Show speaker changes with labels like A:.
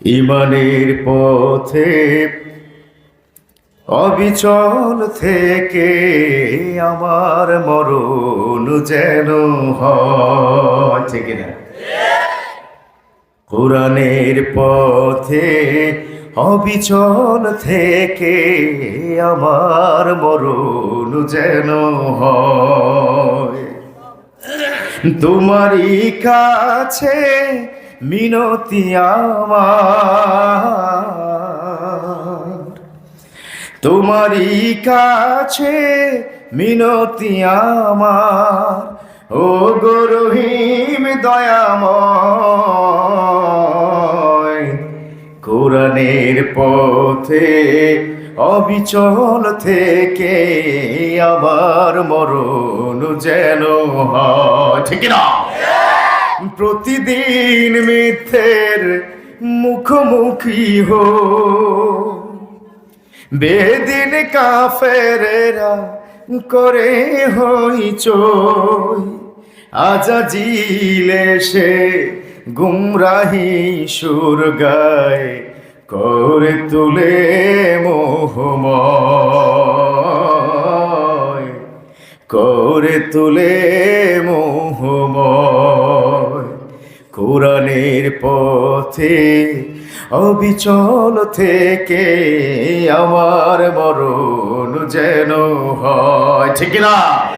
A: ইমানের পথে অবিচল থেকে আমার মরণ যেন হয়। ঠিক না কোরআনের পথে অবিচল থেকে আমার মরণ যেন হয়। তোমারই কাছে মিনতি আমার। তোমারই কাছে মিনতি আমার। ও গরহিম দয়াময় কোরআনের পথে অবিচল থেকে আমার মরণ যেন ঠিক না প্রতিদিন মিথ্যের মুখোমুখি হো বেদিন কাফেরেরা করে হইচই আজাজিলে সে গুমরাহি সুর গায় করে তুলে মোহময়। করে তুলে মোহময়। কোরআনের পথে অবিচল থেকে আমার মরণ যেন হয়। ঠিক না